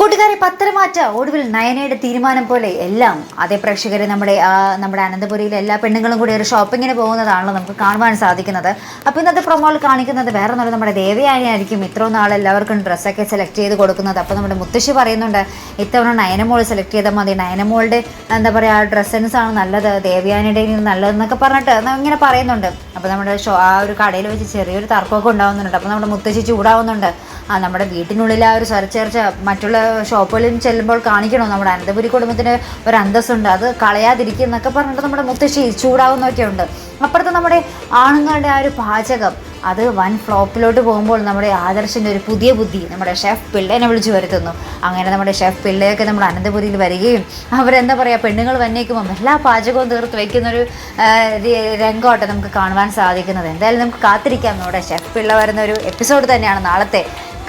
കൂട്ടുകാരെ പത്രമാറ്റ ഒടുവിൽ നയനയുടെ തീരുമാനം പോലെ എല്ലാം അതേ പ്രേക്ഷകരെ നമ്മുടെ നമ്മുടെ അനന്തപുരിയിലെ എല്ലാ പെണ്ണുങ്ങളും കൂടി ഒരു ഷോപ്പിങ്ങിന് പോകുന്നതാണല്ലോ നമുക്ക് കാണുവാൻ സാധിക്കുന്നത്. അപ്പോൾ ഇന്നത്തെ പ്രൊമോൾ കാണിക്കുന്നത് വേറെ ഒന്നുമല്ല നമ്മുടെ ദേവയാനി ആയിരിക്കും ഇത്രയും നാൾ എല്ലാവർക്കും ഡ്രസ്സൊക്കെ സെലക്ട് ചെയ്ത് കൊടുക്കുന്നത്. അപ്പോൾ നമ്മുടെ മുത്തശ്ശി പറയുന്നുണ്ട് ഇത്തവണ നയനമോൾ സെലക്ട് ചെയ്താൽ മതി. നയനമോളുടെ എന്താ പറയുക ഡ്രസ് സെൻസ് ആണ് നല്ലത്. ദേവയാനിയുടെ നല്ലതെന്നൊക്കെ പറഞ്ഞിട്ട് ഇങ്ങനെ പറയുന്നുണ്ട്. അപ്പോൾ നമ്മുടെ ഷോ ആ ഒരു കടയിൽ വെച്ച് ചെറിയൊരു തർക്കമൊക്കെ ഉണ്ടാകുന്നുണ്ട് അപ്പോൾ നമ്മുടെ മുത്തശ്ശി ചൂടാവുന്നുണ്ട്. ആ നമ്മുടെ വീട്ടിനുള്ളിൽ ആ ഒരു സ്വരച്ചേർച്ച മറ്റുള്ള ഷോപ്പുകളിൽ ചെല്ലുമ്പോൾ കാണിക്കണോ നമ്മുടെ അനന്തപുരി കുടുംബത്തിന് ഒരു അന്തസ്സുണ്ട്? അത് കളയാതിരിക്കുക എന്നൊക്കെ പറഞ്ഞിട്ട് നമ്മുടെ മുത്തശ്ശി ചൂടാവുന്നൊക്കെ ഉണ്ട്. അപ്പുറത്ത് നമ്മുടെ ആണുങ്ങളുടെ ആ ഒരു പാചകം അത് വൻ ഫ്ലോപ്പിലോട്ട് പോകുമ്പോൾ നമ്മുടെ ആദർശിന്റെ ഒരു പുതിയ ബുദ്ധി നമ്മുടെ ഷെഫ് പിള്ളേനെ വിളിച്ചു വരുത്തുന്നു. അങ്ങനെ നമ്മുടെ ഷെഫ് പിള്ളയൊക്കെ നമ്മുടെ അനന്തപുരിയിൽ വരികയും അവരെന്താ പറയുക പെണ്ണുങ്ങൾ വന്നേക്കുമ്പം എല്ലാ പാചകവും തീർത്ത് വയ്ക്കുന്നൊരു രംഗമാട്ടെ നമുക്ക് കാണുവാൻ സാധിക്കുന്നത്. എന്തായാലും നമുക്ക് കാത്തിരിക്കാം. നമ്മുടെ ഷെഫ് പിള്ള വരുന്ന ഒരു എപ്പിസോഡ് തന്നെയാണ് നാളത്തെ